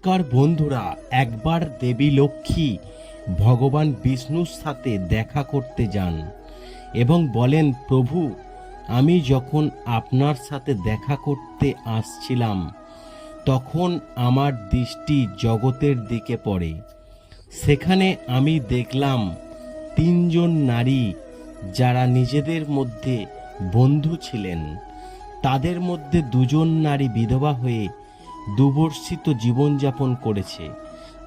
নমস্কার বন্ধুরা, একবার দেবী লক্ষ্মী ভগবান বিষ্ণুর সাথে দেখা করতে যান এবং বলেন, প্রভু, আমি যখন আপনার সাথে দেখা করতে আসছিলাম, তখন আমার দৃষ্টি জগতের দিকে পড়ে। সেখানে আমি দেখলাম তিনজন নারী যারা নিজেদের মধ্যে বন্ধু ছিলেন। তাদের মধ্যে দুজন নারী বিধবা হয়ে দুবর্ষিত জীবনযাপন করেছে।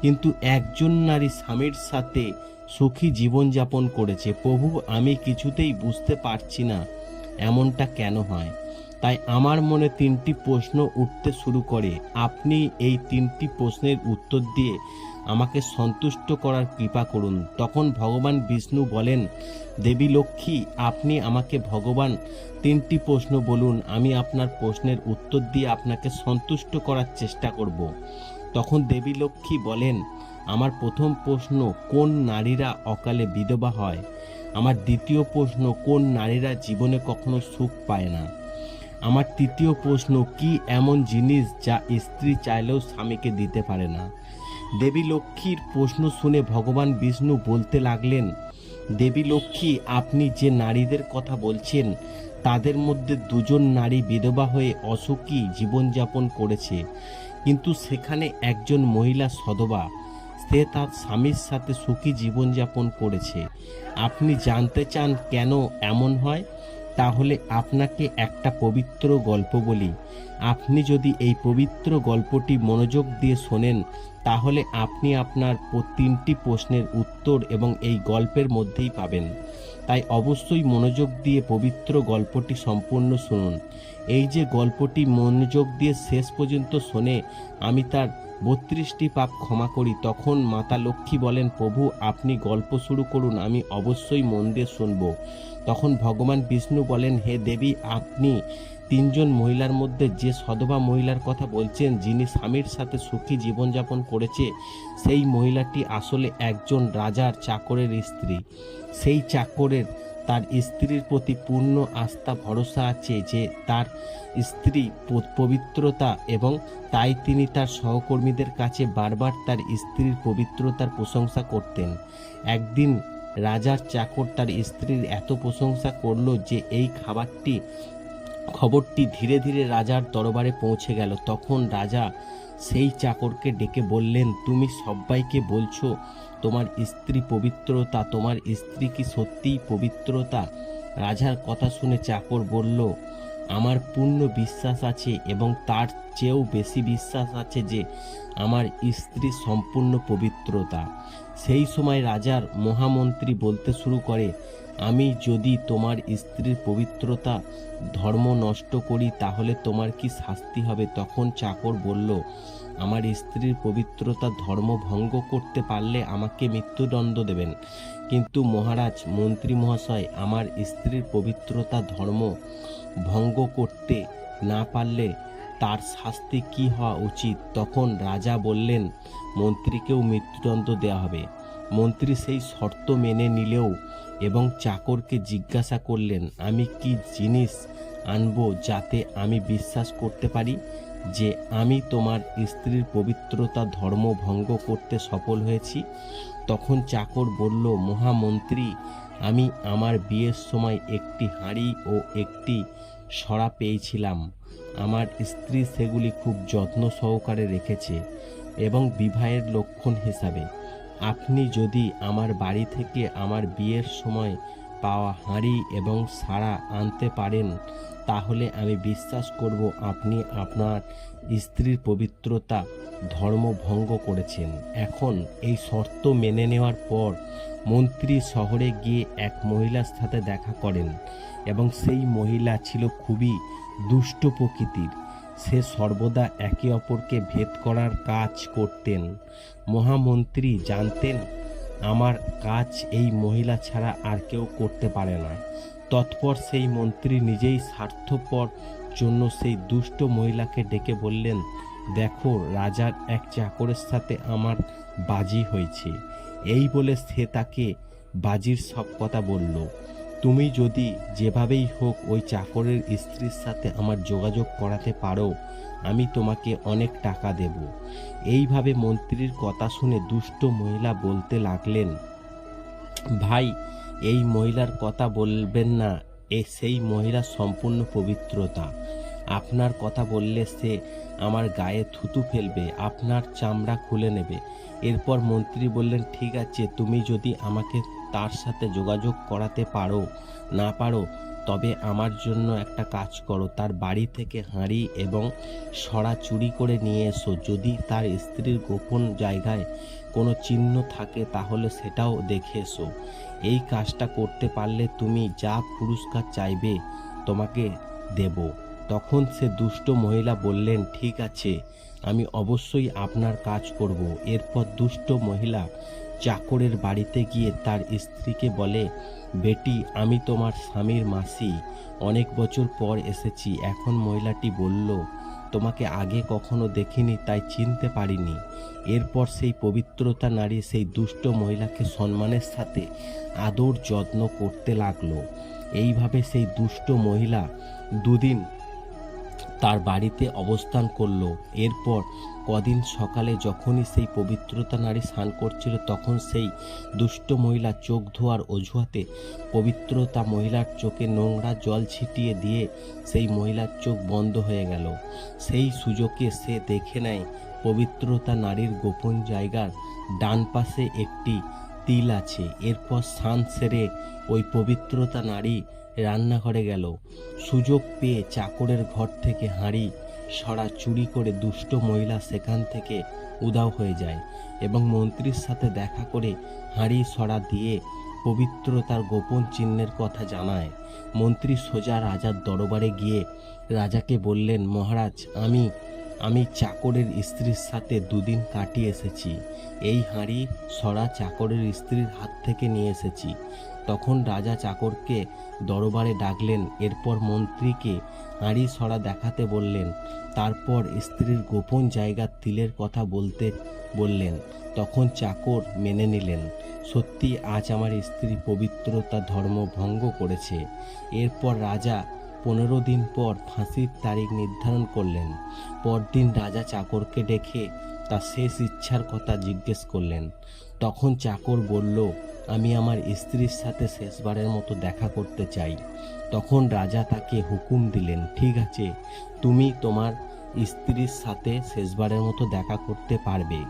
কিন্তু একজন নারী স্বামীর সাথে সুখী জীবনযাপন করেছে। প্রভু, আমি কিছুতেই বুঝতে পারছি না এমনটা কেন হয়। তাই আমার মনে তিনটি প্রশ্ন উঠতে শুরু করে। আপনি এই তিনটি প্রশ্নের উত্তর দিয়ে আমাকে সন্তুষ্ট করার কৃপা করুন। তখন ভগবান বিষ্ণু বলেন, দেবী লক্ষ্মী, আপনি আমাকে ভগবান। তিনটি প্রশ্ন বলুন, আমি আপনার প্রশ্নের উত্তর দিয়ে আপনাকে সন্তুষ্ট করার চেষ্টা করব। তখন দেবী লক্ষ্মী বলেন, আমার প্রথম প্রশ্ন, কোন নারীরা অকালে বিধবা হয়? আমার দ্বিতীয় প্রশ্ন, কোন নারীরা জীবনে কখনো সুখ পায় না? আমার তৃতীয় প্রশ্ন, কি এমন জিনিস যা স্ত্রী চাইলেও স্বামীকে দিতে পারে না? দেবী লক্ষ্মীর প্রশ্ন শুনে ভগবান বিষ্ণু বলতে লাগলেন, দেবী লক্ষ্মী, আপনি যে নারীদের কথা বলছেন, তাদের মধ্যে দুজন নারী বিধবা হয়ে অসুখী জীবনযাপন করেছে। কিন্তু সেখানে একজন মহিলা সদবা সে তার স্বামীর সাথে সুখী জীবনযাপন করেছে। আপনি জানতে চান কেন এমন হয়? তাহলে আপনাকে একটা পবিত্র গল্প বলি। আপনি যদি এই পবিত্র গল্পটি মনোযোগ দিয়ে শোনেন, তাহলে আপনি আপনার তিনটি প্রশ্নের উত্তর এবং এই গল্পের মধ্যেই পাবেন। তাই অবশ্যই মনোযোগ দিয়ে পবিত্র গল্পটি সম্পূর্ণ শুনুন। এই যে গল্পটি মনোযোগ দিয়ে শেষ পর্যন্ত শোনে, আমি তার বত্রিশটি পাপ ক্ষমা করি, তখন মাতা লক্ষ্মী বলেন, প্রভু, আপনি গল্প শুরু করুন, আমি অবশ্যই মন দিয়ে শুনব। তখন ভগবান বিষ্ণু বলেন, হে দেবী, আপনি তিনজন মহিলার মধ্যে যে সধবা মহিলার কথা বলছেন, যিনি স্বামীর সাথে সুখী জীবনযাপন করেছে, সেই মহিলাটি আসলে একজন রাজার চাকরের স্ত্রী। সেই চাকরের তার স্ত্রীর প্রতি পূর্ণ আস্থা, ভরসা আছে যে তার স্ত্রী পবিত্রতা এবং তাই তিনি তার সহকর্মীদের কাছে বারবার তার স্ত্রীর পবিত্রতার প্রশংসা করতেন। একদিন রাজার চাকর তার স্ত্রীর এত প্রশংসা করল যে এই খাবারটি, খবরটি ধীরে ধীরে রাজার দরবারে পৌঁছে গেল। তখন রাজা সেই চাকরকে ডেকে বললেন, তুমি সবাইকে বলছো, তোমার স্ত্রী পবিত্রতা, তোমার স্ত্রী কি সত্যিই পবিত্রতা? রাজার কথা শুনে চাকর বলল, আমার পূর্ণ বিশ্বাস আছে এবং তার চেয়েও বেশি বিশ্বাস আছে যে আমার স্ত্রী সম্পূর্ণ পবিত্রতা। সেই সময় রাজার মহামন্ত্রী বলতে শুরু করে আমি যদি তোমার স্ত্রীর পবিত্রতা, ধর্ম নষ্ট করি, তাহলে তোমার কি শাস্তি হবে? তখন চাকর বলল, আমার স্ত্রীর পবিত্রতা ধর্ম ভঙ্গ করতে পারলে আমাকে মৃত্যুদণ্ড দেবেন। কিন্তু মহারাজ, মন্ত্রী মহাশয়, আমার স্ত্রীর পবিত্রতা ধর্ম ভঙ্গ করতে না পারলে তার শাস্তি কি হওয়া উচিত? তখন রাজা বললেন, মন্ত্রীকেও মৃত্যুদণ্ড দেওয়া হবে। মন্ত্রী সেই শর্ত মেনে নিলেও এবং চাকরকে জিজ্ঞাসা করলেন, আমি কি জিনিস আনব যাতে আমি বিশ্বাস করতে পারি যে আমি তোমার স্ত্রীর পবিত্রতা, ধর্ম ভঙ্গ করতে সফল হয়েছি? তখন চাকর বলল, মহামন্ত্রী, আমি আমার বিয়ের সময় একটি হাঁড়ি ও একটি সরা পেয়েছিলাম। আমার স্ত্রী সেগুলি খুব যত্ন সহকারে রেখেছে এবং বিবাহের লক্ষণ হিসাবে। আপনি যদি আমার বাড়ি থেকে আমার বিয়ের সময় পাওয়া হাঁড়ি এবং সাড়া আনতে পারেন, তাহলে আমি বিশ্বাস করব আপনি আপনার স্ত্রীর পবিত্রতা ধর্ম ভঙ্গ করেছেন। এখন এই শর্ত মেনে নেওয়ার পর মন্ত্রী শহরে গিয়ে এক মহিলার সাথে দেখা করেন এবং সেই মহিলা ছিল খুবই দুষ্ট প্রকৃতির। সে সর্বদা একে অপরকে ভেদ করার কাজ করতেন। মহামন্ত্রী জানতেন, আমার কাজ এই মহিলা ছাড়া আর কেউ করতে পারে না। তৎপর সেই মন্ত্রী নিজেই স্বার্থপর জন্য সেই দুষ্ট মহিলাকে ডেকে বললেন, দেখো, রাজার এক চাকরের সাথে আমার বাজি হয়েছে। এই বলে সে তাকে বাজির সব কথা বলল। তুমি যদি যেভাবেই হোক ওই চাকরের স্ত্রীর সাথে আমার যোগাযোগ করাতে পারো, আমি তোমাকে অনেক টাকা দেব। এইভাবে মন্ত্রীর কথা শুনে দুষ্ট মহিলা বলতে লাগলেন, ভাই, এই মহিলার কথা বলবেন না, এ সেই মহিলা সম্পূর্ণ পবিত্রতা। আপনার কথা বললে সে আমার গায়ে থুতু ফেলবে, আপনার চামড়া খুলে নেবে। এরপর মন্ত্রী বললেন, ঠিক আছে, তুমি যদি আমাকে তার সাথে যোগাযোগ করাতে পারো, না পারো, তবে আমার জন্য একটা কাজ করো। তার বাড়ি থেকে হাঁড়ি এবং সরা চুরি করে নিয়ে এসো। যদি তার স্ত্রীর গোপন জায়গায় কোনো চিহ্ন থাকে, তাহলে সেটাও দেখে এসো। এই কাজটা করতে পারলে তুমি যা পুরস্কার চাইবে তোমাকে দেব। তখন সে দুষ্ট মহিলা বললেন, ঠিক আছে, আমি অবশ্যই আপনার কাজ করব। এরপর দুষ্ট মহিলা চাকরের বাড়িতে গিয়ে তার স্ত্রীকে বলে, বেটি, আমি তোমার স্বামীর মাসি। অনেক বছর পর এসেছি। এখন মহিলাটি বলল, তোমাকে আগে কখনো দেখিনি, তাই চিনতে পারিনি। এরপর সেই পবিত্রতা নারী সেই দুষ্ট মহিলাকে সম্মানের সাথে আদর যত্ন করতে লাগল। এইভাবে সেই দুষ্ট মহিলা দুদিন তার বাড়িতে অবস্থান করল। এরপর কদিন সকালে যখনই সেই পবিত্রতা নারী স্নান করছিল, তখন সেই দুষ্ট মহিলা চোখ ধোয়ার অজুহাতে পবিত্রতা মহিলার চোখে নোংরা জল ছিটিয়ে দিয়ে সেই মহিলার চোখ বন্ধ হয়ে গেল। সেই সুযোগে সে দেখে নেয়, পবিত্রতা নারীর গোপন জায়গার ডান পাশে একটি তিল আছে। এরপর স্নান সেরে ওই পবিত্রতা নারী রান্নাঘরে গেল। সুযোগ পেয়ে চাকরের ঘর থেকে হাঁড়ি, সরা চুরি করে দুষ্ট মহিলা সেখান থেকে উদাও হয়ে যায় এবং মন্ত্রীর সাথে দেখা করে হাঁড়ি সরা দিয়ে পবিত্রতার গোপন চিহ্নের কথা জানায়। মন্ত্রী সোজা রাজার দরবারে গিয়ে রাজাকে বললেন, মহারাজ, আমি আমি চাকরের স্ত্রীর সাথে দুদিন কাটিয়ে এসেছি। এই হাঁড়ি সরা চাকরের স্ত্রীর হাত থেকে নিয়ে এসেছি। তখন রাজা চাকরকে দরবারে ডাকলেন, এরপর মন্ত্রীকে হাঁড়ি সরা দেখাতে বললেন। তারপর স্ত্রীর গোপন জায়গার তিলের কথা বলতে বললেন। তখন চাকর মেনে নিলেন, সত্যি আজ আমার স্ত্রী পবিত্রতা ধর্ম ভঙ্গ করেছে। এরপর রাজা পনেরো দিন পর ফাঁসির তারিখ নির্ধারণ করলেন। পরদিন রাজা চাকরকে ডেকে তার শেষ ইচ্ছার কথা জিজ্ঞেস করলেন। তখন চাকর বলল, আমি আমার স্ত্রীর সাথে শেষবারের মতো দেখা করতে চাই। তখন রাজা তাকে হুকুম দিলেন, ঠিক আছে, তুমি তোমার স্ত্রীর সাথে শেষবারের মতো দেখা করতে পারবে।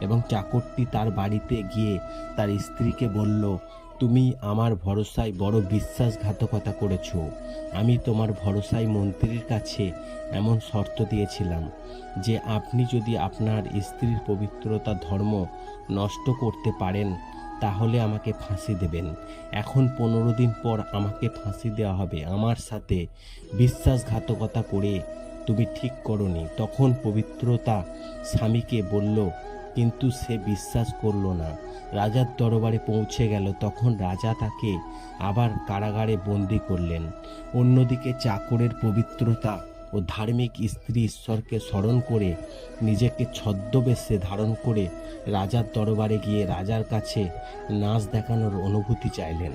এবং চাকরটি তার বাড়িতে গিয়ে তার স্ত্রীকে বলল তুমি আমার ভরসায় বড় বিশ্বাসঘাতকতা করেছ। আমি তোমার ভরসায় মন্ত্রীর কাছে এমন শর্ত দিয়েছিলাম যে আপনি যদি আপনার স্ত্রীর পবিত্রতা ধর্ম নষ্ট করতে পারেন, তাহলে আমাকে ফাঁসি দেবেন। এখন পনেরো দিন পর আমাকে ফাঁসি দেওয়া হবে। আমার সাথে বিশ্বাসঘাতকতা করে তুমি ঠিক করনি। তখন পবিত্রতা স্বামীকে বলল কিন্তু সে বিশ্বাস করল না। রাজার দরবারে পৌঁছে গেল, তখন রাজা তাকে আবার কারাগারে বন্দি করলেন। অন্যদিকে চাকরের পবিত্রতা ও ধার্মিক স্ত্রী ঈশ্বরকে স্মরণ করে, নিজেকে ছদ্মবেশে ধারণ করে রাজার দরবারে গিয়ে রাজার কাছে নাচ দেখানোর অনুভূতি চাইলেন।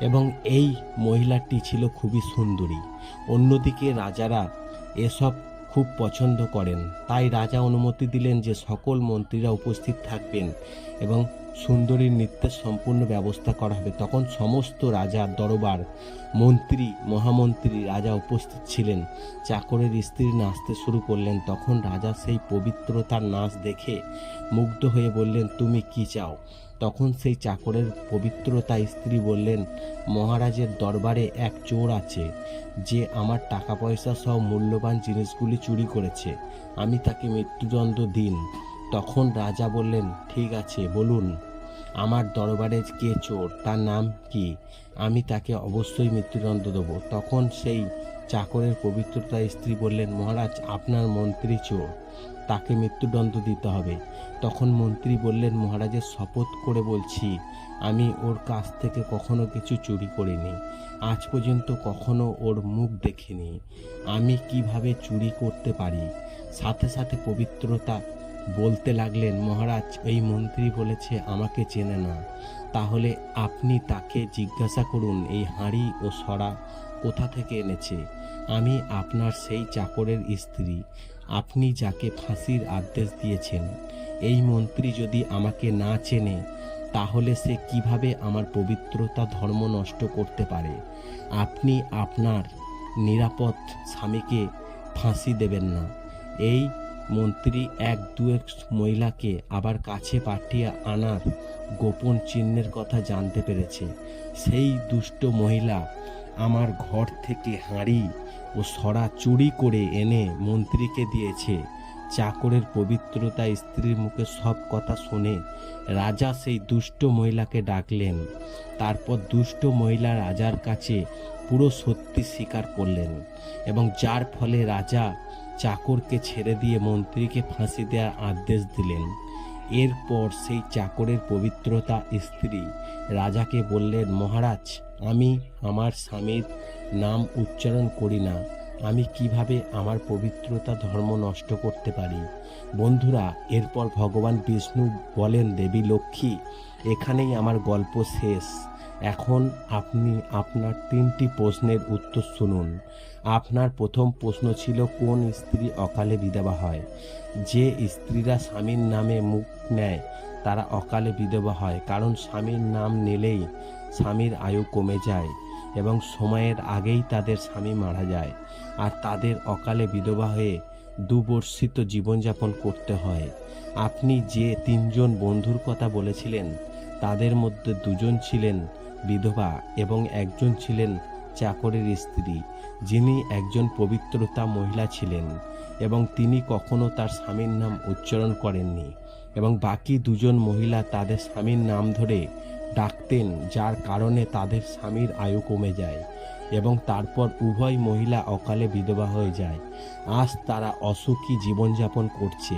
এবং এই মহিলাটি ছিল খুবই সুন্দরী। অন্যদিকে রাজারা এসব খুব পছন্দ করেন। তাই রাজা অনুমতি দিলেন যে সকল মন্ত্রীরা উপস্থিত থাকবেন এবং সুন্দরীর নৃত্যের সম্পূর্ণ ব্যবস্থা করা হবে। তখন সমস্ত রাজার দরবার, মন্ত্রী, মহামন্ত্রী রাজা উপস্থিত ছিলেন। চাকরের স্ত্রী নাচতে শুরু করলেন। তখন রাজা সেই পবিত্রতার নাচ দেখে মুগ্ধ হয়ে বললেন, তুমি কি চাও? তখন সেই চাকরের পবিত্রতা স্ত্রী বললেন, মহারাজের দরবারে এক চোর আছে, যে আমার টাকা পয়সা সহ মূল্যবান জিনিসগুলি চুরি করেছে। আমি তাকে মৃত্যুদণ্ড দিন। তখন রাজা বললেন, ঠিক আছে, বলুন, আমার দরবারে কে চোর, তার নাম কি? আমি তাকে অবশ্যই মৃত্যুদণ্ড দেবো। তখন সেই চাকরের পবিত্রতা স্ত্রী বললেন, মহারাজ, আপনার মন্ত্রী চোর, তাকে মৃত্যুদণ্ড দিতে হবে। তখন মন্ত্রী বললেন, মহারাজের শপথ করে বলছি, আমি ওর কাছ থেকে কখনো কিছু চুরি করিনি, আজ পর্যন্ত কখনো ওর মুখ দেখিনি। আমি কীভাবে চুরি করতে পারি? সাথে সাথে পবিত্রতা বলতে লাগলেন, মহারাজ, এই মন্ত্রী বলেছে আমাকে চেনে না। তাহলে আপনি তাকে জিজ্ঞাসা করুন, এই হাঁড়ি ও সরা কোথা থেকে এনেছে? আমি আপনার সেই চাকরের স্ত্রী। আপনি যাকে ফাঁসির আদেশ দিয়েছেন। এই মন্ত্রী যদি আমাকে না চেনে, তাহলে সে কীভাবে আমার পবিত্রতা ধর্ম নষ্ট করতে পারে? আপনি আপনার নিরাপদ স্বামীকে ফাঁসি দেবেন না। এই মন্ত্রী এক দুয়েক মহিলাকে আবার কাছে পাঠিয়ে আনার গোপন চিহ্নের কথা জানতে পেরেছে। সেই দুষ্ট মহিলা আমার ঘর থেকে হাঁড়ি ও সরা চুরি করে এনে মন্ত্রীকে দিয়েছে। চাকরের পবিত্রতা স্ত্রীর মুখে সব কথা শুনে রাজা সেই দুষ্ট মহিলাকে ডাকলেন। তারপর দুষ্ট মহিলা রাজার কাছে পুরো সত্যি স্বীকার করলেন এবং যার ফলে রাজা চাকরকে ছেড়ে দিয়ে মন্ত্রীকে ফাঁসি দেওয়ার আদেশ দিলেন। এরপর সেই চাকরের পবিত্রতা স্ত্রী রাজাকে বললেন, মহারাজ, আমি আমার স্বামীর নাম উচ্চারণ করি না। আমি কীভাবে আমার পবিত্রতা ধর্ম নষ্ট করতে পারি? বন্ধুরা, এরপর ভগবান বিষ্ণু বলেন, দেবী লক্ষ্মী, এখানেই আমার গল্প শেষ। এখন আপনি আপনার তিনটি প্রশ্নের উত্তর শুনুন। আপনার প্রথম প্রশ্ন ছিল, কোন স্ত্রী অকালে বিধবা হয়? যে স্ত্রীরা স্বামীর নামে মুখ নেয়, তারা অকালে বিধবা হয়। কারণ স্বামীর নাম নিলেই স্বামীর আয়ু কমে যায়। এবং সময়ের আগেই তাদের স্বামী মারা যায়। আর তাদের অকালে বিধবা হয়ে দুবর্ষিত জীবনযাপন করতে হয়। আপনি যে তিনজন বন্ধুর কথা বলেছিলেন, তাদের মধ্যে দুজন ছিলেন বিধবা এবং একজন ছিলেন চাকরের স্ত্রী, যিনি একজন পবিত্রতা মহিলা ছিলেন এবং তিনি কখনো তার স্বামীর নাম উচ্চারণ করেননি। এবং বাকি দুজন মহিলা তাদের স্বামীর নাম ধরে ডাকতেন, যার কারণে তাদের স্বামীর আয়ু কমে যায় এবং তারপর উভয় মহিলা অকালে বিধবা হয়ে যায়। আজ তারা অসুখী জীবনযাপন করছে,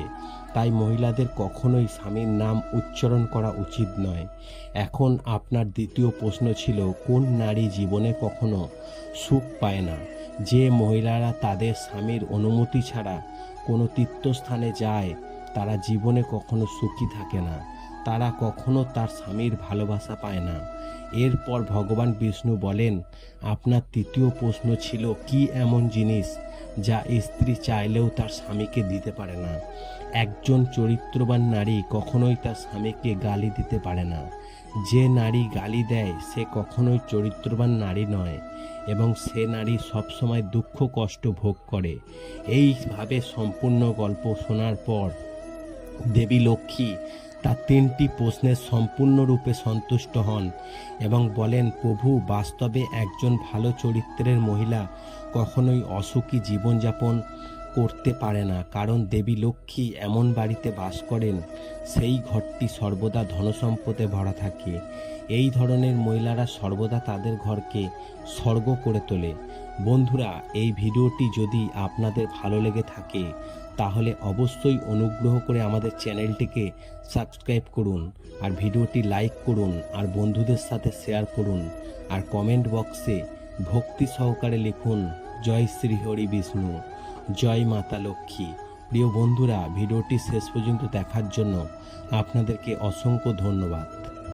তাই মহিলাদের কখনোই স্বামীর নাম উচ্চারণ করা উচিত নয়। এখন আপনার দ্বিতীয় প্রশ্ন ছিল, কোন নারী জীবনে কখনো সুখ পায় না? যে মহিলারা তাদের স্বামীর অনুমতি ছাড়া কোনো তীর্থস্থানে যায়, তারা জীবনে কখনো সুখী থাকে না। তারা কখনো তার স্বামীর ভালোবাসা পায় না। এরপর ভগবান বিষ্ণু বলেন, আপনার তৃতীয় প্রশ্ন ছিল, কি এমন জিনিস যা স্ত্রী চাইলেও তার স্বামীকে দিতে পারে না? একজন চরিত্রবান নারী কখনোই তার স্বামীকে গালি দিতে পারে না। যে নারী গালি দেয়, সে কখনোই চরিত্রবান নারী নয় এবং সে নারী সবসময় দুঃখ, কষ্ট ভোগ করে। এইভাবে সম্পূর্ণ গল্প শোনার পর দেবী লক্ষ্মী তার তিনটি প্রশ্নের সম্পূর্ণরূপে সন্তুষ্ট হন এবং বলেন, প্রভু, বাস্তবে একজন ভালো চরিত্রের মহিলা কখনোই অসুখী জীবনযাপন করতে পারে না। কারণ দেবী লক্ষ্মী এমন বাড়িতে বাস করেন, সেই ঘরটি সর্বদা ধনসম্পদে ভরা থাকে। এই ধরনের মহিলারা সর্বদা তাদের ঘরকে স্বর্গ করে তোলে। বন্ধুরা, এই ভিডিওটি যদি আপনাদের ভালো লেগে থাকে তাহলে অবশ্যই অনুগ্রহ করে আমাদের চ্যানেলটিকে সাবস্ক্রাইব করুন আর ভিডিওটি লাইক করুন আর বন্ধুদের সাথে শেয়ার করুন আর কমেন্ট বক্সে ভক্তি সহকারে লিখুন, জয় শ্রী হরি বিষ্ণু, জয় মাতা লক্ষ্মী। প্রিয় বন্ধুরা, ভিডিওটি শেষ পর্যন্ত দেখার জন্য আপনাদেরকে অসংখ্য ধন্যবাদ।